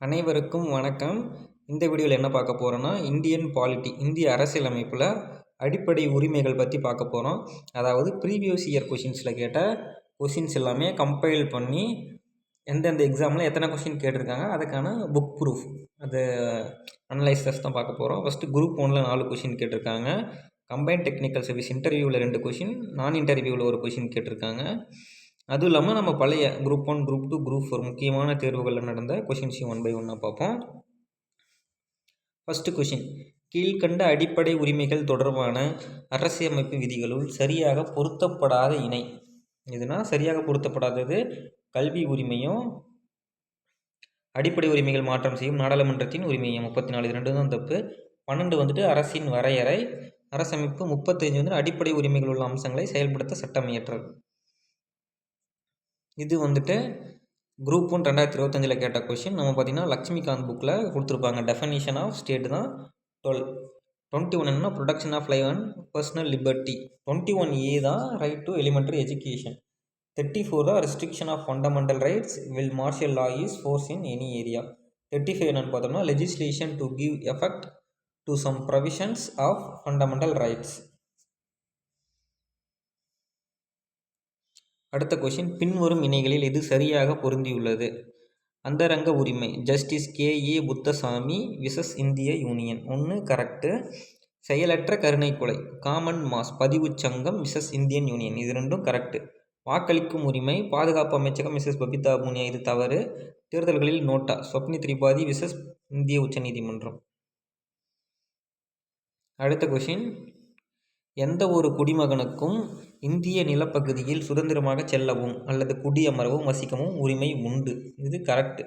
அனைவருக்கும் வணக்கம். இந்த வீடியோவில் என்ன பார்க்க போகிறோன்னா இந்தியன் பாலிட்டி இந்திய அரசியலமைப்பில் அடிப்படை உரிமைகள் பற்றி பார்க்க போகிறோம் அதாவது ப்ரீவியஸ் இயர் கொஷின்ஸில் கேட்ட கொஷின்ஸ் எல்லாமே கம்பைல் பண்ணி எந்தெந்த எக்ஸாமில் எத்தனை கொஷின் கேட்டிருக்காங்க அதுக்கான புக் ப்ரூஃப் அது அனலைசஸ் தான் பார்க்க போகிறோம் ஃபஸ்ட்டு குரூப் ஒனில் நாலு கொஷின் கேட்டிருக்காங்க. கம்பைன் டெக்னிக்கல் சர்வீஸ் இன்டர்வியூவில் ரெண்டு கொஷின் நான் இன்டர்வியூவில் ஒரு கொஷின் கேட்டிருக்காங்க. அதுவும் இல்லாமல் நம்ம பழைய group one group two group four முக்கியமான தேர்வுகளில் நடந்த கொஷின்ஸையும் ஒன் பை ஒன்னாக பார்ப்போம். ஃபஸ்ட்டு கொஷின் கீழ்கண்ட அடிப்படை உரிமைகள் தொடர்பான அரசியமைப்பு விதிகளுள் சரியாக பொருத்தப்படாத இணை. இதுனா சரியாக பொருத்தப்படாதது கல்வி உரிமையும் அடிப்படை உரிமைகள் மாற்றம் செய்யும் நாடாளுமன்றத்தின் உரிமையும். முப்பத்தி நாலு ரெண்டு தான் தப்பு. பன்னெண்டு வந்துட்டு அரசின் வரையறை அரசமைப்பு முப்பத்தஞ்சு வந்து அடிப்படை உரிமைகள் உள்ள அம்சங்களை செயல்படுத்த சட்டம் இயற்றல் இது வந்துட்டு குரூப் ஒன் ரெண்டாயிரத்தி இருபத்தஞ்சில் கேட்ட கொஷின் நம்ம பார்த்திங்கன்னா லக்ஷ்மிகாந்த் புக்கில் கொடுத்துருப்பாங்க. டெஃபனிஷன் ஆஃப் ஸ்டேட் தான் டுவெல் டுவெண்ட்டி ஒன் என்ன protection of live and personal liberty twenty one A தான் right to elementary education thirty four தான் restriction of fundamental rights will martial law is force in any area thirty five என்னென்னு பார்த்தோம்னா legislation to give effect to some provisions of fundamental rights அடுத்த question பின்வரும் இணைகளில் இது சரியாக பொருந்தியுள்ளது. அந்தரங்க உரிமை justice K. A. Puttaswamy versus இந்திய யூனியன் ஒன்று கரெக்டு செயலற்ற கருணை கொலை காமன் மாஸ் பதிவுச் சங்கம் விசஸ் இந்தியன் யூனியன் இது ரெண்டும் கரெக்டு வாக்களிக்கும் உரிமை பாதுகாப்பு அமைச்சகம் மிஸ்ஸஸ் பபிதா புனியா இது தவறு. தேர்தல்களில் நோட்டா ஸ்வப்னி திரிபாதி விசஸ் இந்திய உச்சநீதிமன்றம். அடுத்த கொஷின் எந்த ஒரு குடிமகனுக்கும் இந்திய நிலப்பகுதியில் சுதந்திரமாக செல்லவும் அல்லது குடியமரவும் வசிக்கவும் உரிமை உண்டு. இது கரெக்டு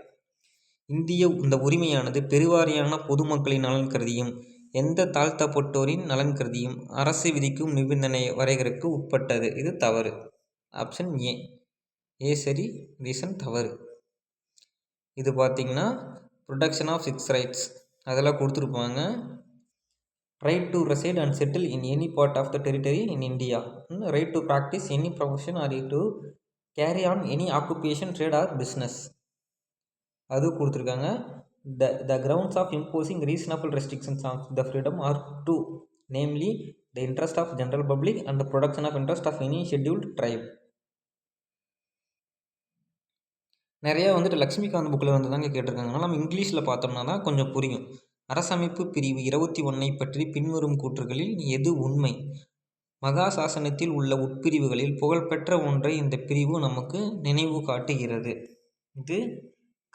இந்திய இந்த உரிமையானது பெருவாரியான பொதுமக்களின் நலன் கருதியும் எந்த தாழ்த்தப்பட்டோரின் நலன் கருதியும் அரசு விதிக்கும் நிபந்தனை வரைகருக்கு உட்பட்டது. இது தவறு. ஆப்ஷன் ஏ ஏ சரி ரீசன் தவறு. இது பார்த்திங்கன்னா ப்ரொடக்ஷன் ஆஃப் சிக்ஸ் ரைட்ஸ் அதெல்லாம் கொடுத்துருப்பாங்க. Right to reside and settle in any part of the territory in India right to practise any profession or to carry on any occupation trade or business அது கொடுத்துருக்காங்க. The the grounds of imposing reasonable restrictions of the freedom or two namely the interest of general public and the protection of interest of any scheduled tribe நிறையா வந்துட்டு லக்ஷ்மிகாந்த் புக்கில் வந்து தாங்க கேட்டிருக்காங்க. நம்ம இங்கிலீஷில் பார்த்தோம்னா தான் கொஞ்சம் புரியும். அரசமைப்பு பிரிவு இருபத்தி ஒன்றை பற்றி பின்வரும் கூற்றுகளில் எது உண்மை? மகாசாசனத்தில் உள்ள உட்பிரிவுகளில் புகழ்பெற்ற ஒன்றை இந்த பிரிவு நமக்கு நினைவு காட்டுகிறது. இது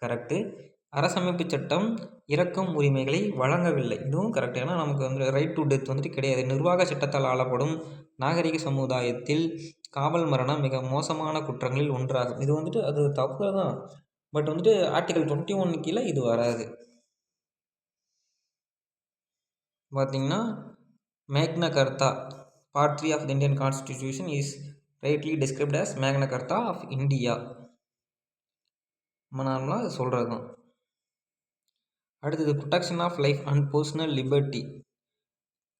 கரெக்டு அரசமைப்பு சட்டம் இறக்கும் உரிமைகளை வழங்கவில்லை. இதுவும் கரெக்ட் ஏன்னா நமக்கு வந்து ரைட் டு டெத் வந்துட்டு கிடையாது. நிர்வாக சட்டத்தால் ஆளப்படும் நாகரிக சமுதாயத்தில் காவல் மரணம் மிக மோசமான குற்றங்களில் ஒன்றாகும். இது வந்துட்டு அது தப்பு தான். பட் வந்துட்டு ஆர்டிகல் டுவெண்ட்டி ஒன் கீழே இது வராது. பார்த்திங்கன்னா Magna Carta part three of the Indian constitution is rightly described as Magna Carta of India நம்ம நார்மலாக சொல்கிறது தான் அடுத்தது protection of life and personal liberty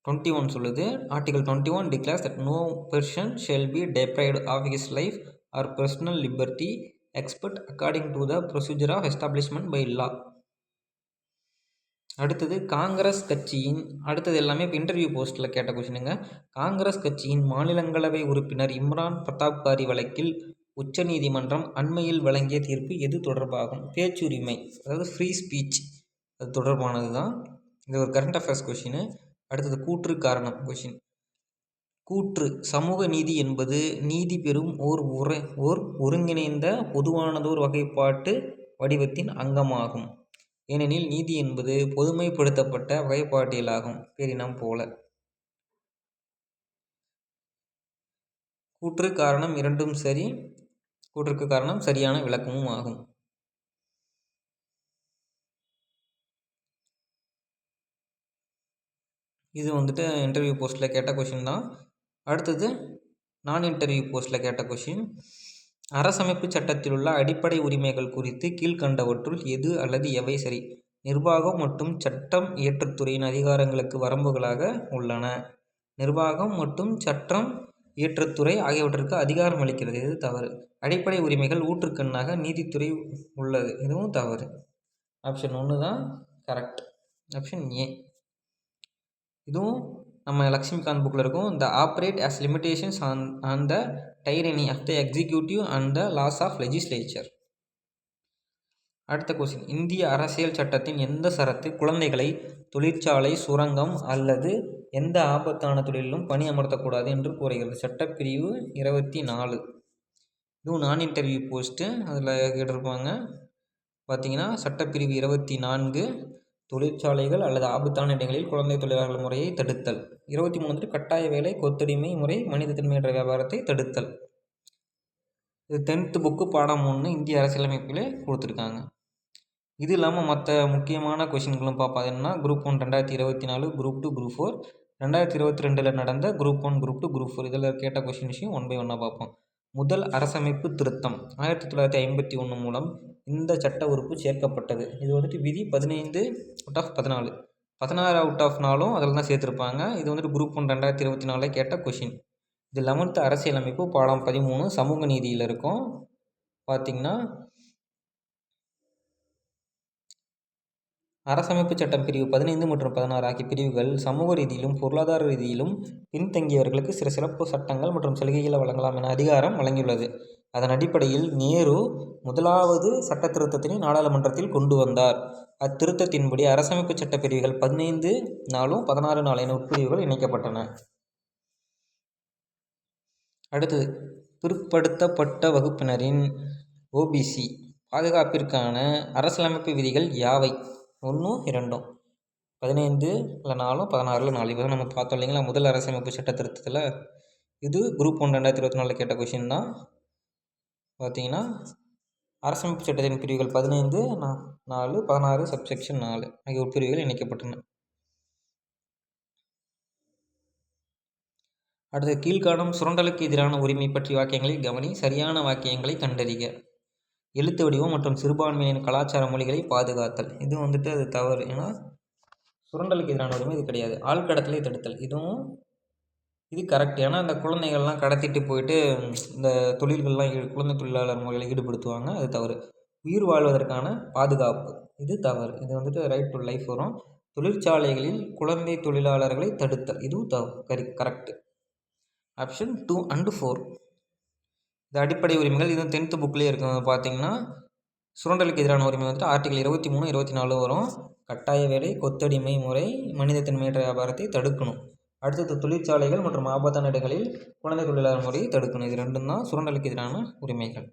twenty one சொல்லுது. Article twenty one declares that no person shall be deprived of his life or personal liberty except according to the procedure of establishment by law அடுத்தது காங்கிரஸ் கட்சியின் அடுத்தது எல்லாமே இப்போ interview போஸ்ட்டில் கேட்ட கொஷினுங்க காங்கிரஸ் கட்சியின் மாநிலங்களவை உறுப்பினர் இம்ரான் பிரதாப் வழக்கில் உச்சநீதிமன்றம் அண்மையில் வழங்கிய தீர்ப்பு எது தொடர்பாகும்? பேச்சுரிமை அதாவது ஃப்ரீ ஸ்பீச் அது தொடர்பானது தான் இது ஒரு கரண்ட் அஃபேர்ஸ் கொஷின் அடுத்தது கூற்று காரணம் கொஷின் கூற்று சமூக நீதி என்பது நீதி பெறும் ஓர் உரை ஓர் ஒருங்கிணைந்த பொதுவானதோர் வகைப்பாட்டு வடிவத்தின் அங்கமாகும். ஏனெனில் நீதி என்பது பொதுமைப்படுத்தப்பட்ட வகைப்பாட்டியலாகும் பேரினம் போல. கூற்று காரணம் இரண்டும் சரி கூற்றுக்கு காரணம் சரியான விளக்கமும் ஆகும். இது வந்துட்டு இன்டர்வியூ போஸ்ட்டில் கேட்ட கொஷின் தான். அடுத்தது நான் இன்டர்வியூ போஸ்ட்டில் கேட்ட கொஷின் அரசமைப்பு சட்டத்தில் உள்ள அடிப்படை உரிமைகள் குறித்து கீழ்கண்டவற்றுள் எது அல்லது எவை சரி? நிர்வாகம் மற்றும் சட்டம் இயற்றுத்துறையின் அதிகாரங்களுக்கு வரம்புகளாக உள்ளன. நிர்வாகம் மற்றும் சட்டம் இயற்றுத்துறை ஆகியவற்றிற்கு அதிகாரம் அளிக்கிறது. இது தவறு. அடிப்படை உரிமைகள் ஊற்றுக்கண்ணாக நீதித்துறை உள்ளது. இதுவும் தவறு. ஆப்ஷன் ஒன்று தான் கரெக்ட் ஆப்ஷன் ஏ இதுவும் நம்ம லக்ஷ்மிகாந்த் புக்கில் இருக்கும். The operate as limitations on on the tyranny of the executive and the laws of legislature அடுத்த கொஸ்டின் இந்திய அரசியல் சட்டத்தின் எந்த சரத்து குழந்தைகளை தொழிற்சாலை சுரங்கம் அல்லது எந்த ஆபத்தான தொழிலும் பணி அமர்த்தக்கூடாது என்று கூறுகிறது. சட்டப்பிரிவு இருபத்தி நாலு. இதுவும் நான் இன்டர்வியூ போஸ்ட்டு அதில் கேட்டிருப்பாங்க. பார்த்தீங்கன்னா சட்டப்பிரிவு இருபத்தி நான்கு தொழிற்சாலைகள் அல்லது ஆபத்தான இடங்களில் குழந்தை தொழிலாளர்கள் முறையை தடுத்தல். இருபத்தி மூணு வந்துட்டு கட்டாய வேலை கொத்தடிமை முறை மனித தன்மையற்ற வியாபாரத்தை தடுத்தல். இது டென்த்து புக்கு பாடம் ஒன்று இந்திய அரசியலமைப்பில் கொடுத்துருக்காங்க. இது இல்லாமல் மற்ற முக்கியமான கொஷின்களும் பார்ப்பாங்கன்னா குரூப் ஒன் ரெண்டாயிரத்தி இருபத்தி நாலு குரூப் டூ குரூப் ஃபோர் ரெண்டாயிரத்தி இருபத்தி ரெண்டில் நடந்த group one group two group four இதில் கேட்ட கொஷின் விஷயம் ஒன் பை ஒன்னாக பார்ப்போம். முதல் அரசமைப்பு திருத்தம். ஆயிரத்தி தொள்ளாயிரத்தி ஐம்பத்தி ஒன்று மூலம் இந்த சட்ட உறுப்பு சேர்க்கப்பட்டது. இது வந்துட்டு விதி பதினைந்து அவுட் ஆஃப் பதினாலு. பதினாறு அவுட் ஆஃப் நாளும் அதில் தான் சேர்த்துருப்பாங்க. இது வந்துட்டு குரூப் ஒன் ரெண்டாயிரத்தி இருபத்தி நாலில் கேட்ட கொஷின் இது லெவன்த்து அரசியலமைப்பு பாடம் பதிமூணு சமூக நீதியில் இருக்கும். பார்த்திங்கன்னா அரசமைப்பு சட்டம் பிரிவு பதினைந்து மற்றும் பதினாறு ஆகிய பிரிவுகள் சமூக ரீதியிலும் பொருளாதார ரீதியிலும் பின்தங்கியவர்களுக்கு சில சிறப்பு சட்டங்கள் மற்றும் சலுகைகளை வழங்கலாம் என அதிகாரம் வழங்கியுள்ளது. அதன் அடிப்படையில் நேரு முதலாவது சட்ட திருத்தத்தினை நாடாளுமன்றத்தில் கொண்டு வந்தார். அத்திருத்தத்தின்படி அரசமைப்பு சட்ட பிரிவுகள் பதினைந்து நாளும் பதினாறு நாள் என உட்பிரிவுகள் இணைக்கப்பட்டன. அடுத்தது பிற்படுத்தப்பட்ட வகுப்பினரின் ஓபிசி பாதுகாப்பிற்கான அரசியலமைப்பு விதிகள் யாவை? ஒன்றும் இரண்டும். பதினைந்து இல்லை நாலும் பதினாறில் நாலு. இப்போ நம்ம பார்த்தோம் இல்லைங்களா? முதல் அரசியலமைப்பு சட்ட திருத்தத்தில் இது குரூப் ஒன் ரெண்டாயிரத்தி இருபத்தி நாலில் கேட்ட கொஷின் தான். பார்த்தீங்கன்னா அரசமைப்பு சட்டத்தின் பிரிவுகள் பதினைந்து நா நாலு பதினாறு சப்செக்ஷன் நாலு ஆகிய உட்பிரிவுகள் இணைக்கப்பட்டன. அடுத்து கீழ்காணும் சுரண்டலுக்கு எதிரான உரிமை பற்றிய வாக்கியங்களை கவனி சரியான வாக்கியங்களை கண்டறிக. எழுத்து வடிவம் மற்றும் சிறுபான்மையின் கலாச்சார மொழிகளை பாதுகாத்தல். இது வந்துட்டு அது தவறு. ஏன்னா சுரண்டலுக்கு எதிரான உரிமை இது கிடையாது. ஆழ்கடத்தலை தடுத்தல். இதுவும் இது கரெக்ட் ஏன்னா இந்த குழந்தைகள்லாம் கடத்திட்டு போயிட்டு இந்த தொழில்கள்லாம் குழந்தை தொழிலாளர் முறையில் ஈடுபடுத்துவாங்க. அது தவறு. உயிர் வாழ்வதற்கான பாதுகாப்பு. இது தவறு. இது வந்துட்டு ரைட் டு லைஃப் வரும். தொழிற்சாலைகளில் குழந்தை தொழிலாளர்களை தடுத்தல். இதுவும் தவறு. கரி correct option two and four இந்த அடிப்படை உரிமைகள் இது டென்த்து புக்லேயே இருக்கும் பார்த்தீங்கன்னா சுரண்டலுக்கு எதிரான உரிமை வந்துட்டு ஆர்டிகல் இருபத்தி மூணு இருபத்தி நாலு வரும். கட்டாய வேலை கொத்தடிமை முறை மனித தன்மையற்ற வியாபாரத்தை தடுக்கணும். அடுத்தது தொழிற்சாலைகள் மற்றும் ஆபத்தான இடங்களில் குழந்தை தொழிலாளர் முறையை தடுக்கணும். இது ரெண்டும் தான் சுரண்டலுக்கு எதிரான உரிமைகள்.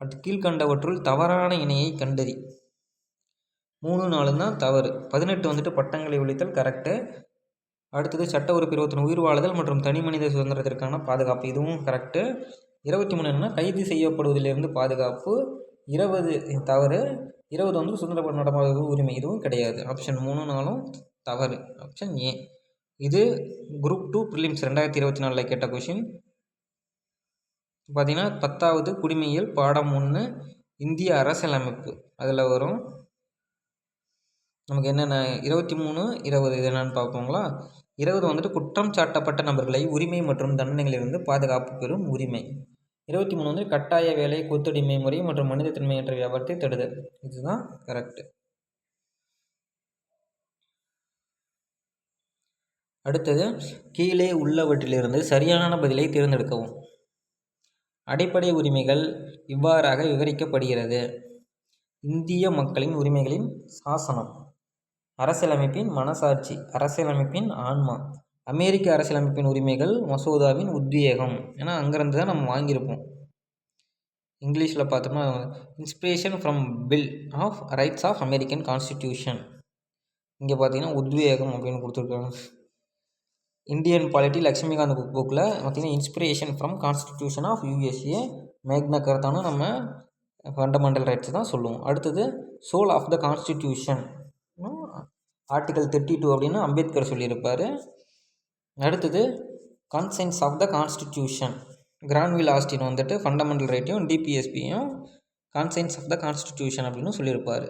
அடுத்து கீழ்கண்டவற்றுள் தவறான இணையை கண்டறி. மூணு நாலு தான் தவறு. பதினெட்டு வந்துட்டு பட்டங்களை ஒழித்தல் கரெக்டு அடுத்தது சட்ட உறுப்பு இருபத்தொன்று உயிர் வாழுதல் மற்றும் தனி மனித சுதந்திரத்திற்கான பாதுகாப்பு. இதுவும் கரெக்டு இருபத்தி மூணு என்னென்னா கைது செய்யப்படுவதிலிருந்து பாதுகாப்பு. இருபது தவறு. இருபது வந்து சுதந்திர நடமாடுவது உரிமை. இதுவும் கிடையாது. ஆப்ஷன் மூணு நாளும் தவறு. ஆப்ஷன் ஏ இது குரூப் டூ ப்ரிலிம்ஸ் ரெண்டாயிரத்தி இருபத்தி நாலில் கேட்ட கொஷின் பார்த்தீங்கன்னா பத்தாவது குடிமையியல் பாடம் ஒன்று இந்திய அரசியலமைப்பு. அதில் வரும். நமக்கு என்னென்ன? இருபத்தி மூணு இருபது. இது என்னென்னு பார்ப்போங்களா? இருபது வந்துட்டு குற்றம் சாட்டப்பட்ட நபர்களை உரிமை மற்றும் தண்டனைகளிலிருந்து பாதுகாப்பு பெறும் உரிமை. இருபத்தி மூணு வந்து கட்டாய வேலை கொத்தடிமை முறை மற்றும் மனிதத்தன்மையற்ற வியாபாரத்தை தடுதல். இதுதான் கரெக்டு அடுத்தது கீழே உள்ளவற்றிலிருந்து சரியான பதிலை தேர்ந்தெடுக்கவும். அடிப்படை உரிமைகள் இவ்வாறாக விவரிக்கப்படுகிறது. இந்திய மக்களின் உரிமைகளின் சாசனம். அரசியலமைப்பின் மனசாட்சி அரசியலமைப்பின் ஆன்மா அமெரிக்க அரசியலமைப்பின் உரிமைகள் மசோதாவின் உத்வேகம் ஏன்னா அங்கேருந்து தான் நம்ம வாங்கியிருப்போம். இங்கிலீஷில் பார்த்தோம்னா inspiration from bill of rights of American constitution இங்கே பார்த்தீங்கன்னா உத்வேகம் அப்படின்னு கொடுத்துருக்காங்க. இந்தியன் பாலிட்டி லக்ஷ்மிகாந்த் புக் புக்கில் பார்த்தீங்கன்னா inspiration from constitution of USA Magna கருத்தான நம்ம ஃபண்டமெண்டல் ரைட்ஸ் தான் சொல்லுவோம். அடுத்தது soul of the constitution article thirty two அப்படின்னு அம்பேத்கர் சொல்லியிருப்பார். அடுத்தது conscience of the constitution Granville Austin வந்துட்டு ஃபண்டமெண்டல் ரைட்டையும் டிபிஎஸ்பியும் கான்சென்ஸ் ஆஃப் த கான்ஸ்டிடியூஷன் அப்படின்னு சொல்லியிருப்பார்.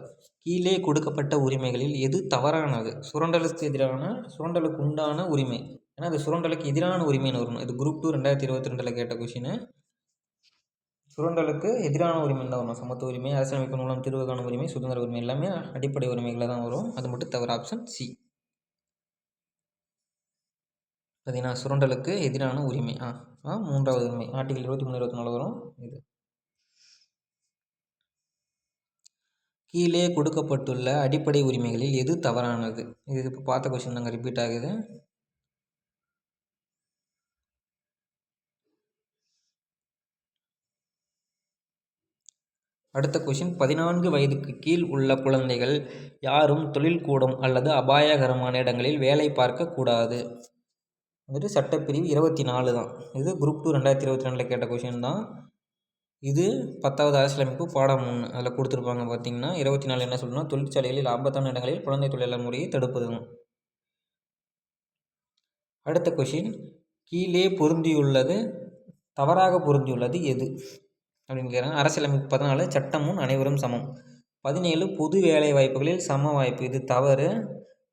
கீழே கொடுக்கப்பட்ட உரிமைகளில் எது தவறானது? சுரண்டலுக்கு எதிரான சுரண்டலுக்கு உண்டான உரிமை. ஏன்னா அது சுரண்டலுக்கு எதிரான உரிமைன்னு வரணும் இது குரூப் டூ ரெண்டாயிரத்தி இருபத்தி ரெண்டில் கேட்ட கொஷின் சுரண்டலுக்கு எதிரான உரிமை தான் வரும். சமத்துவ உரிமை அரசியலமைப்பு மூலம் தீர்வுக்கான உரிமை சுதந்திர உரிமை எல்லாமே அடிப்படை உரிமைகளை தான் வரும். அது மட்டும் தவிர ஆப்ஷன் சி பார்த்தீங்கன்னா சுரண்டலுக்கு எதிரான உரிமை. ஆ ஆ மூன்றாவது உரிமை. ஆர்டிகல் இருபத்தி மூணு இருபத்தி நாலு வரும். இது. கீழே கொடுக்கப்பட்டுள்ள அடிப்படை உரிமைகளில் எது தவறானது? இது இப்போ பார்த்த கொஷின் நாங்கள் ரிப்பீட் ஆகுது. அடுத்த கொஷின் பதினான்கு வயதுக்கு கீழ் உள்ள குழந்தைகள் யாரும் தொழில்கூடம் அல்லது அபாயகரமான இடங்களில் வேலை பார்க்கக்கூடாது வந்துட்டு சட்டப்பிரிவு இருபத்தி நாலு தான். இது குரூப் டூ ரெண்டாயிரத்தி இருபத்தி ரெண்டில் கேட்ட கொஷின் தான். இது பத்தாவது அரசியலமைப்பு பாடம் ஒன்று அதில் கொடுத்துருப்பாங்க பார்த்தீங்கன்னா இருபத்தி நாலு என்ன சொல்லணும்னா தொழிற்சாலைகளில் ஆபத்தான இடங்களில் குழந்தை தொழிலாளர் முறையை தடுப்பது அடுத்த கொஷின் கீழே பொருந்தியுள்ளது தவறாக பொருந்தியுள்ளது எது? அப்படின்னு கேட்குறாங்க அரசியலமைப்பு பதினாலு சட்டமும் அனைவரும் சமம். பதினேழு பொது வேலை வாய்ப்புகளில் சம வாய்ப்பு. இது தவறு.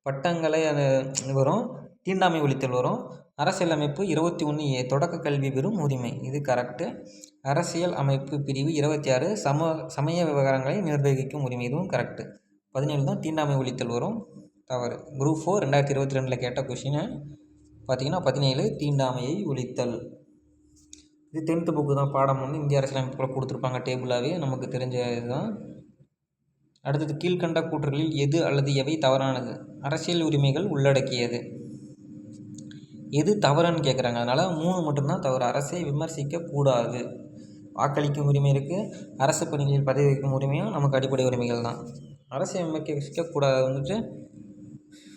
பட்டங்களை அது வரும். தீண்டாமை ஒழித்தல் வரும். அரசியலமைப்பு இருபத்தி ஒன்று ஏ தொடக்க கல்வி பெறும் உரிமை. இது கரெக்டு அரசியல் அமைப்பு பிரிவு இருபத்தி ஆறு சம சமய விவகாரங்களை நிர்வகிக்கும் உரிமை. இதுவும் கரெக்டு பதினேழு தான் தீண்டாமை ஒழித்தல் வரும். தவறு. குரூப் ஃபோர் ரெண்டாயிரத்தி இருபத்தி ரெண்டில் கேட்ட கொஷினை பார்த்தீங்கன்னா பதினேழு தீண்டாமையை ஒழித்தல். இது டென்த்து புக்கு தான் பாடம் வந்து இந்திய அரசியலமைப்புக்குள்ள கொடுத்துருப்பாங்க டேபிளாகவே நமக்கு தெரிஞ்ச இதுதான். அடுத்தது கீழ்கண்ட கூற்றுகளில் எது அல்லது எவை தவறானது? அரசியல் உரிமைகள் உள்ளடக்கியது. எது தவறுன்னு கேட்குறாங்க அதனால் மூணு மட்டும்தான் தவறு. அரசை விமர்சிக்கக்கூடாது. வாக்களிக்கும் உரிமை இருக்குது அரசு பணிகளில் பதவி வைக்கும் உரிமையும் நமக்கு அடிப்படை உரிமைகள் தான். அரசை விமர்சிக்கக்கூடாது வந்துட்டு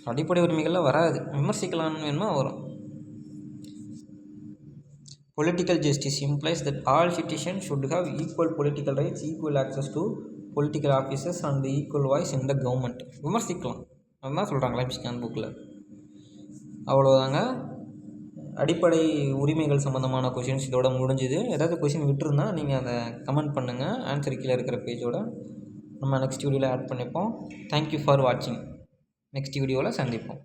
அடிப்படை உரிமைகளில் வராது. விமர்சிக்கலாம்னு வேணுமா? வரும். Political justice implies that all citizen should have equal political rights equal access to political officers and equal voice in the government விமர்சிக்கலாம். அதுதான் சொல்கிறாங்க லைம்ஸ்கான் புக்கில் அவ்வளோதாங்க அடிப்படை உரிமைகள் சம்மந்தமான கொஷின்ஸ் இதோட முடிஞ்சுது. ஏதாவது கொஷின் விட்டுருந்தா நீங்கள் அதை கமெண்ட் பண்ணுங்கள் ஆன்சர் கீழே இருக்கிற பேஜோட நம்ம நெக்ஸ்ட் வீடியோவில் ஆட் பண்ணிப்போம். தேங்க்யூ ஃபார் வாட்சிங் நெக்ஸ்ட் வீடியோவில் சந்திப்போம்.